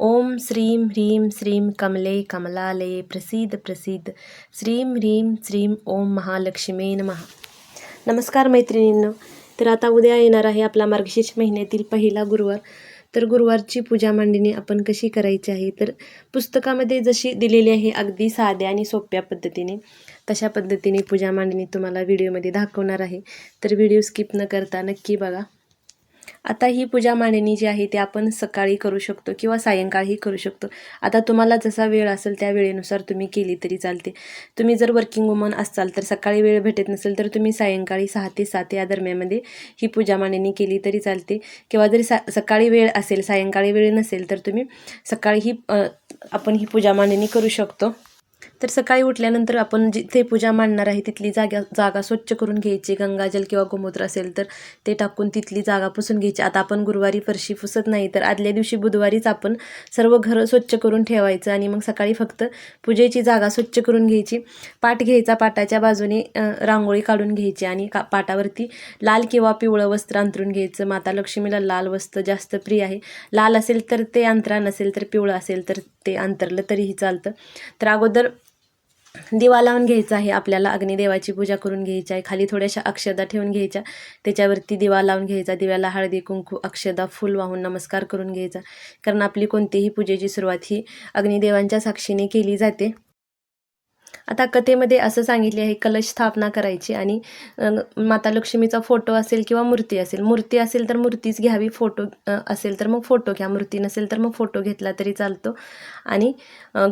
ओम श्रीं ह्रीं श्रीं कमले कमलाले प्रसीद प्रसीद। श्रीं ह्रीं श्रीं ओम महालक्ष्मी नमः। नमस्कार मैत्रिणींनो तर आता उद्या येणार आहे आपला मार्गशीर्ष महिन्यातील पहिला गुरुवार. तर गुरुवारची पूजा मांडणी आपण कशी करायची आहे? तर पुस्तकामध्ये जशी दिलेली आहे अगदी साध्या आणि सोप्या पद्धतीने तशा पद्धतीने पूजा मांडणी तुम्हाला व्हिडिओमध्ये दाखवणार आहे. तर व्हिडिओ स्किप न करता नक्की बघा. आता ही पूजा मांडणी जी आहे ती आपण सकाळी करू शकतो किंवा सायंकाळी करू शकतो. आता तुम्हाला जसा वेळ असेल त्या वेळेनुसार तुम्ही केली तरी चालते. तुम्ही जर वर्किंग वुमन असाल तर सकाळी वेळ भेटत नसेल तर तुम्ही सायंकाळी सहा ते सात या दरम्यानमध्ये ही पूजा मांडणी केली तरी चालते. किंवा जरी सा सकाळी वेळ असेल सायंकाळी वेळ नसेल तर तुम्ही सकाळी ही आपण ही पूजा मांडणी करू शकतो. तर सकाळी उठल्यानंतर आपण जिथे पूजा मांडणार आहे तिथली जागा जागा स्वच्छ करून घ्यायची. गंगाजल किंवा गोमूत्र असेल तर ते टाकून तिथली जागा पुसून घ्यायची. आता आपण गुरुवारी फरशी पुसत नाही तर आदल्या दिवशी बुधवारीच आपण सर्व घरं स्वच्छ करून ठेवायचं आणि मग सकाळी फक्त पूजेची जागा स्वच्छ करून घ्यायची. पाट घ्यायचा पाटाच्या बाजूने रांगोळी काढून घ्यायची आणि का पाटावरती लाल किंवा पिवळं वस्त्र अंतरून घ्यायचं. माता लक्ष्मीला लाल वस्त्र जास्त प्रिय आहे. लाल असेल तर ते अंतरा नसेल तर पिवळं असेल तर ते अंतरलं तरीही चालतं. तर अगोदर दिवा लावून घ्यायचा आहे आपल्याला अग्निदेवाची पूजा करून घ्यायची आहे खाली थोड्याशा अक्षदा ठेवून घ्यायच्या त्याच्यावरती दिवा लावून घ्यायचा दिव्याला हळदी कुंकू अक्षदा फुल वाहून नमस्कार करून घ्यायचा. कारण आपली कोणतीही पूजेची सुरुवात ही अग्निदेवांच्या साक्षीने केली जाते. आता कथेमध्ये असं सांगितले आहे कलश स्थापना करायची आणि माता लक्ष्मीचा फोटो असेल किंवा मूर्ती असेल. मूर्ती असेल तर मूर्तीच घ्यावी फोटो असेल तर मग फोटो घ्या. मूर्ती नसेल तर मग फोटो घेतला तरी चालतो. आणि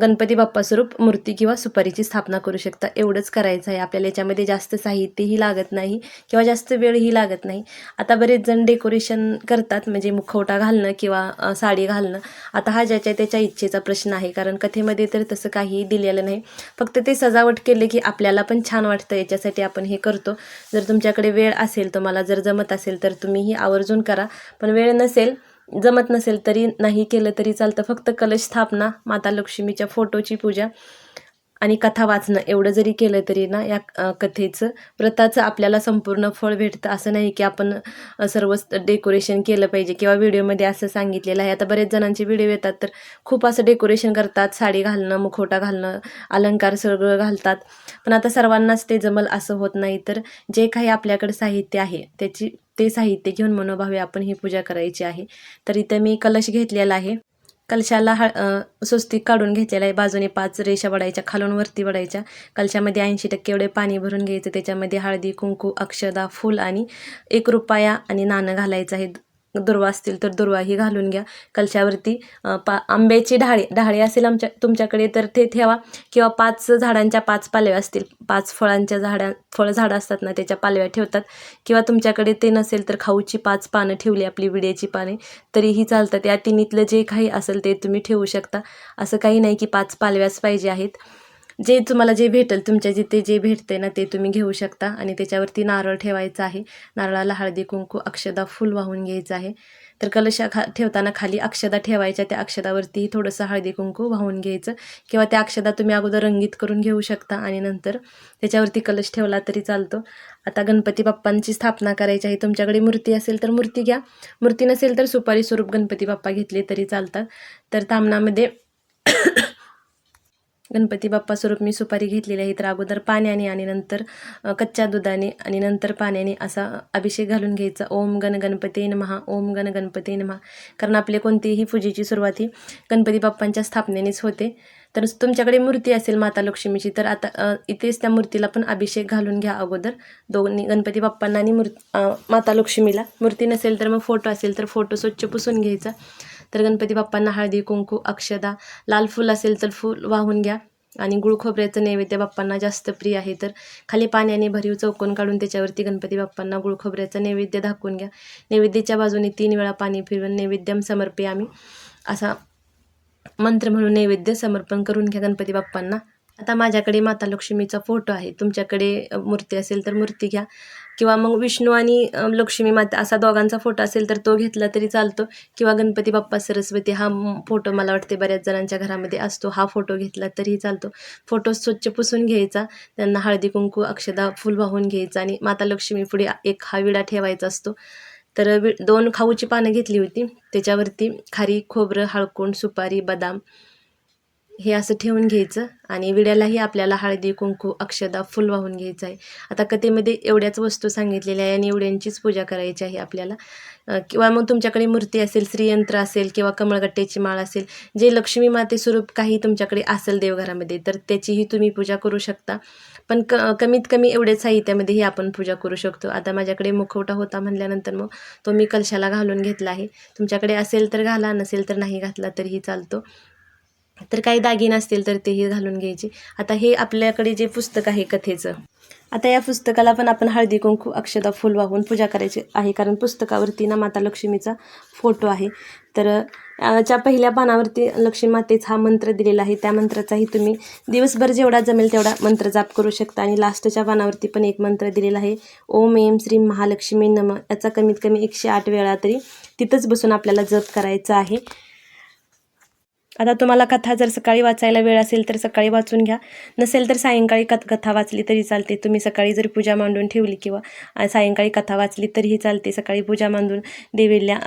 गणपती बाप्पा स्वरूप मूर्ती किंवा सुपारीची स्थापना करू शकता. एवढंच करायचं आहे. आपल्याला याच्यामध्ये जास्त साहित्यही लागत नाही किंवा जास्त वेळही लागत नाही. आता बरेच जण डेकोरेशन करतात म्हणजे मुखवटा घालणं किंवा साडी घालणं. आता हा ज्याच्या त्याच्या इच्छेचा प्रश्न आहे. कारण कथेमध्ये तर तसं काहीही दिलेलं नाही. फक्त ते सजावट केले की आपल्याला पण छान वाटतं याच्यासाठी आपण हे करतो. जर तुमच्याकडे वेळ असेल तुम्हाला जर जमत असेल तर तुम्हीही आवर्जून करा. पण वेळ नसेल जमत नसेल तरी नाही केलं तरी चालतं. फक्त कलश स्थापना माता लक्ष्मीच्या फोटोची पूजा. आणि कथा वाचणं एवढं जरी केलं तरी ना या कथेचं व्रताचं आपल्याला संपूर्ण फळ भेटतं. असं नाही की आपण सर्व डेकोरेशन केलं पाहिजे किंवा व्हिडिओमध्ये असं सांगितलेलं आहे. आता बरेच जणांचे व्हिडिओ येतात तर खूप असं डेकोरेशन करतात. साडी घालणं मुखोटा घालणं अलंकार सगळं घालतात. पण आता सर्वांनाच ते जमल असं होत नाही. तर जे काही आपल्याकडे साहित्य आहे त्याची ते साहित्य घेऊन मनोभावे आपण ही पूजा करायची आहे. तर इथं मी कलश घेतलेला आहे. कलशाला हळ सुस्ती काढून घेतलेला आहे बाजूने पाच रेषा वडायच्या खालून वरती वडायच्या. कलशामध्ये ऐंशी टक्के एवढे पाणी भरून घ्यायचं त्याच्यामध्ये हळदी कुंकू अक्षदा फूल आणि एक रुपया आणि नाणं घालायचं आहे. दुर्वा असतील तर दुर्वाही घालून घ्या. कलशावरती पा आंब्याची ढाळी ढाळी असेल आमच्या तुमच्याकडे तर ते ठेवा. किंवा पाच झाडांच्या पाच पालव्या असतील. पाच फळांच्या झाडा फळझाडं असतात ना त्याच्या पालव्या ठेवतात. किंवा तुमच्याकडे ते नसेल तर खाऊची पाच पानं ठेवली आपली विड्याची पाने तरीही चालतात या तिन्हीतलं जे काही असेल ते तुम्ही ठेवू शकता. असं काही नाही की पाच पालव्याच पाहिजे आहेत. जे तुम्हाला जे भेटेल तुमच्या जिथे जे भेटते ना ते तुम्ही घेऊ शकता. आणि त्याच्यावरती नारळ ठेवायचं आहे. नारळाला हळदी कुंकू अक्षदा फुल वाहून घ्यायचं आहे. तर कलशा खा ठेवताना खाली अक्षदा ठेवायच्या. त्या अक्षदावरती थोडंसं हळदी कुंकू वाहून घ्यायचं. किंवा त्या अक्षदा तुम्ही अगोदर रंगीत करून घेऊ शकता. आणि नंतर त्याच्यावरती कलश ठेवला तरी चालतो. आता गणपती बाप्पांची स्थापना करायची आहे. तुमच्याकडे मूर्ती असेल तर मूर्ती घ्या. मूर्ती नसेल तर सुपारी स्वरूप गणपती बाप्पा घेतले तरी चालतात. तर तामणामध्ये गणपती बाप्पा स्वरूप मी सुपारी घेतलेली आहे. तर अगोदर पाण्याने आणि नंतर कच्च्या दुधाने आणि नंतर पाण्याने असा अभिषेक घालून घ्यायचा. ओम गण गणपती महा ओम गण गणपती महा कारण आपले कोणतीही पूजेची सुरुवात ही गणपती बाप्पांच्या स्थापनेनेच होते. तर तुमच्याकडे मूर्ती असेल माता लक्ष्मीची तर आता इथेच त्या मूर्तीला पण अभिषेक घालून घ्या अगोदर. दोन्ही गणपती बाप्पांना आणि मूर्ती माता लक्ष्मीला. मूर्ती नसेल तर मग फोटो असेल तर फोटो स्वच्छ पुसून घ्यायचा. तर गणपती बाप्पांना हळदी कुंकू अक्षदा लाल फूल असेल तर फूल वाहून घ्या. आणि गुळ खोबऱ्याचं नैवेद्य बाप्पांना जास्त प्रिय आहे तर खाली पाण्याने भरीव चौकोन काढून त्याच्यावरती गणपती बाप्पांना गुळ खोबऱ्याचं नैवेद्य दाखवून घ्या. नैवेद्याच्या बाजूने तीन वेळा पाणी फिरवून नैवेद्यम समर्पे आम्ही. असा मंत्र म्हणून नैवेद्य समर्पण करून घ्या गणपती बाप्पांना. आता माझ्याकडे माता लक्ष्मीचा फोटो आहे. तुमच्याकडे मूर्ती असेल तर मूर्ती घ्या. किंवा मग विष्णू आणि लक्ष्मी माता असा दोघांचा फोटो असेल तर तो घेतला तरी चालतो. किंवा गणपती बाप्पा सरस्वती हा फोटो मला वाटते बऱ्याच जणांच्या घरामध्ये असतो. हा फोटो घेतला तरीही चालतो. फोटो स्वच्छ पुसून घ्यायचा. त्यांना हळदी कुंकू अक्षदा फुल वाहून घ्यायचा आणि माता लक्ष्मी पुढे एक हा विडा ठेवायचा असतो. तर वि दोन खाऊची पानं घेतली होती. त्याच्यावरती खारी खोबरं हळकुंड सुपारी बदाम हे असं ठेवून घ्यायचं आणि विड्यालाही आपल्याला हळदी कुंकू अक्षदा फुल वाहून घ्यायचं आहे. आता कथेमध्ये एवढ्याच वस्तू सांगितलेल्या आहे आणि एवढ्यांचीच पूजा करायची आहे आपल्याला. किंवा मग तुमच्याकडे मूर्ती असेल श्रीयंत्र असेल किंवा कमळगट्ट्याची माळ असेल जे लक्ष्मी माते स्वरूप काही तुमच्याकडे असेल देवघरामध्ये तर त्याचीही तुम्ही पूजा करू शकता. पण क कमीत कमी एवढ्या साहित्यामध्येही आपण पूजा करू शकतो. आता माझ्याकडे मुखवटा होता म्हणल्यानंतर मग तो मी कलशाला घालून घेतला आहे. तुमच्याकडे असेल तर घाला नसेल तर नाही घातला तरीही चालतो. तर काही दागिने असतील तर तेही घालून घ्यायचे. आता हे आपल्याकडे जे पुस्तक आहे कथेचं आता या पुस्तकाला पण आपण हळदी कुंकू अक्षता फुल वाहून पूजा करायची आहे. कारण पुस्तकावरती ना माता लक्ष्मीचा फोटो आहे. तर च्या पहिल्या पानावरती लक्ष्मी मातेचा हा मंत्र दिलेला आहे. त्या मंत्राचाही तुम्ही दिवसभर जेवढा जमेल तेवढा मंत्र जाप करू शकता. आणि लास्टच्या पानावरती पण एक मंत्र दिलेला आहे. ओम एम श्री महालक्ष्मी नम. याचा कमीत कमी एकशे आठ वेळा तरी तिथंच बसून आपल्याला जप करायचा आहे. आता तुम्हाला कथा जर सकाळी वाचायला वेळ असेल तर सकाळी वाचून घ्या. नसेल तर सायंकाळी कथ कथा वाचली तरी चालते. तुम्ही सकाळी जर पूजा मांडून ठेवली किंवा सायंकाळी कथा वाचली तरीही चालते. सकाळी पूजा मांडून देवीला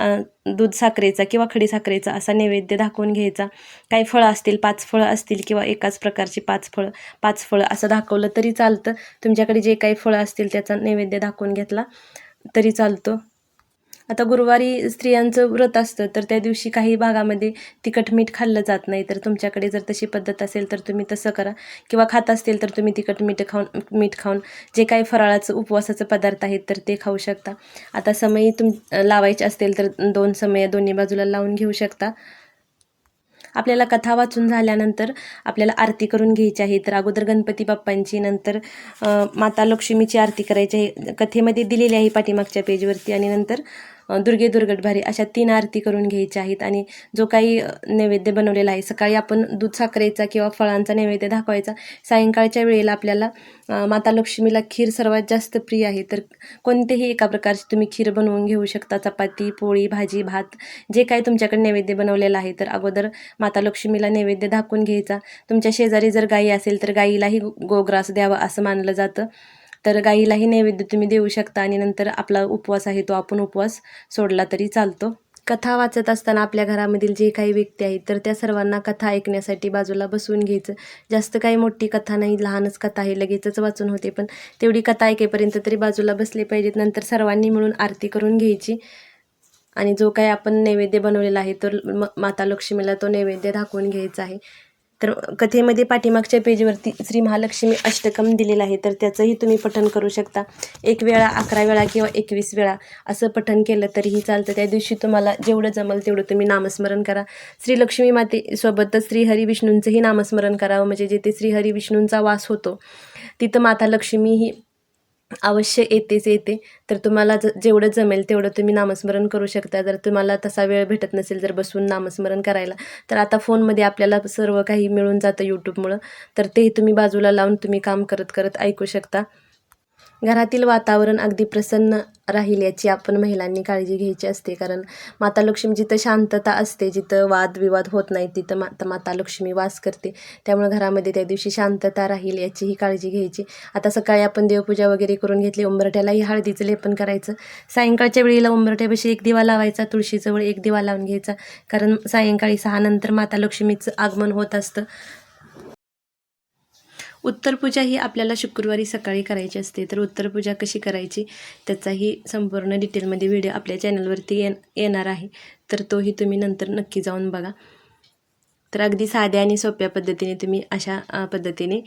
दूध साखरेचा किंवा खडी साखरेचा असा नैवेद्य दाखवून घ्यायचा. काही फळं असतील पाच फळं असतील किंवा एकाच प्रकारची पाच फळं पाच फळं असं दाखवलं तरी चालतं. तुमच्याकडे जे काही फळं असतील त्याचा नैवेद्य दाखवून घेतला तरी चालतो. आता गुरुवारी स्त्रियांचं व्रत असतं तर त्या दिवशी काही भागामध्ये तिखट मीठ खाल्लं जात नाही. तर तुमच्याकडे जर तशी पद्धत असेल तर तुम्ही तसं करा. किंवा खात असतील तर तुम्ही तिखट मीठ खाऊन मीठ खाऊन जे काही फराळाचं उपवासाचं पदार्थ आहेत तर ते खाऊ शकता. आता समयी तुम लावायचे असतील तर दोन समय दोन्ही बाजूला लावून घेऊ शकता. आपल्याला कथा वाचून झाल्यानंतर आपल्याला आरती करून घ्यायची आहे. तर अगोदर गणपती बाप्पांची नंतर माता लक्ष्मीची आरती करायची आहे. कथेमध्ये दिलेली आहे पाठीमागच्या पेजवरती आणि नंतर दुर्गे दुर्गटभारी अशा तीन आरती करून घ्यायच्या आहेत आणि जो काही नैवेद्य बनवलेला आहे सकाळी आपण दूध साखरेचा किंवा फळांचा नैवेद्य दाखवायचा. सायंकाळच्या वेळेला आपल्याला माता लक्ष्मीला खीर सर्वात जास्त प्रिय आहे. तर कोणतेही एका प्रकारची तुम्ही खीर बनवून घेऊ शकता. चपाती पोळी भाजी भात जे काही तुमच्याकडे नैवेद्य बनवलेलं आहे तर अगोदर माता लक्ष्मीला नैवेद्य दाखवून घ्यायचा. तुमच्या शेजारी जर गाई असेल तर गाईलाही गोग्रास द्यावा असं मानलं जातं. तर गाईलाही नैवेद्य तुम्ही देऊ शकता आणि नंतर आपला उपवास आहे तो आपण उपवास सोडला तरी चालतो. कथा वाचत असताना आपल्या घरामधील जे काही व्यक्ती आहेत तर त्या सर्वांना कथा ऐकण्यासाठी बाजूला बसवून घ्यायचं. जास्त काही मोठी कथा नाही लहानच कथा आहे लगेचच वाचून होते पण तेवढी कथा ऐकेपर्यंत तरी बाजूला बसले पाहिजेत. नंतर सर्वांनी मिळून आरती करून घ्यायची. आणि जो काही आपण नैवेद्य बनवलेला आहे तर म माता लक्ष्मीला तो नैवेद्य दाखवून घ्यायचा आहे. तर कथेमध्ये पाठीमागच्या पेजवरती श्री महालक्ष्मी अष्टकम दिलेलं आहे तर त्याचंही तुम्ही पठण करू शकता. एक वेळा अकरा वेळा किंवा एकवीस वेळा असं पठण केलं तरीही चालतं. त्या दिवशी तुम्हाला जेवढं जमल तेवढं तुम्ही नामस्मरण करा. श्री लक्ष्मी मातेसोबतच श्रीहरी विष्णूंचंही नामस्मरण करावं म्हणजे जिथे श्रीहरी विष्णूंचा वास होतो तिथं माता लक्ष्मी ही अवश्य येतेच येते. तर तुम्हाला ज जेवढं जमेल तेवढं तुम्ही नामस्मरण करू शकता. जर तुम्हाला तसा वेळ भेटत नसेल जर बसून नामस्मरण करायला. तर आता फोनमध्ये आपल्याला सर्व काही मिळून जातं यूट्यूबमुळं तर तेही तुम्ही बाजूला लावून तुम्ही काम करत करत ऐकू शकता. घरातील वातावरण अगदी प्रसन्न राहील याची आपण महिलांनी काळजी घ्यायची असते. कारण माता लक्ष्मी जिथं शांतता असते जिथं वादविवाद होत नाही तिथं माता माता लक्ष्मी वास करते. त्यामुळे घरामध्ये त्या दिवशी शांतता राहील याचीही काळजी घ्यायची. आता सकाळी आपण देवपूजा वगैरे करून घेतली उंबरठ्यालाही हळदीचं लेपन करायचं. सायंकाळच्या वेळेला उंबरठ्यापाशी एक दिवा लावायचा तुळशीजवळ एक दिवा लावून घ्यायचा. कारण सायंकाळी सहा नंतर माता लक्ष्मीचं आगमन होत असतं. उत्तरपूजा ही आपल्याला शुक्रवारी सकाळी करायची असते. तर उत्तरपूजा कशी करायची? त्याचाही संपूर्ण डिटेलमध्ये व्हिडिओ आपल्या चॅनलवरती ये येणार आहे. तर तोही तुम्ही नंतर नक्की जाऊन बघा. तर अगदी साध्या आणि सोप्या पद्धतीने तुम्ही अशा पद्धतीने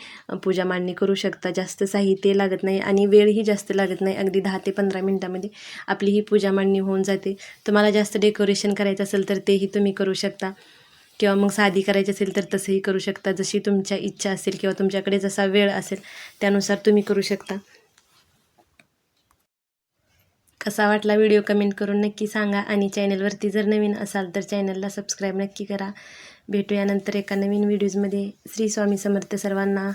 पूजा मांडणी करू शकता. जास्त साहित्य लागत नाही आणि वेळही जास्त लागत नाही. अगदी दहा ते पंधरा मिनटामध्ये आपली ही पूजा मांडणी होऊन जाते. तुम्हाला जास्त डेकोरेशन करायचं असेल तर तेही तुम्ही करू शकता. किंवा मग साधी करायची असेल तर तसंही करू शकता. जशी तुमच्या इच्छा असेल किंवा तुमच्याकडे जसा वेळ असेल त्यानुसार तुम्ही करू शकता. कसा वाटला व्हिडिओ कमेंट करून नक्की सांगा आणि चॅनलवरती जर नवीन असाल तर चॅनलला सबस्क्राईब नक्की करा. भेटूया नंतर एका नवीन व्हिडिओजमध्ये. श्री स्वामी समर्थ सर्वांना.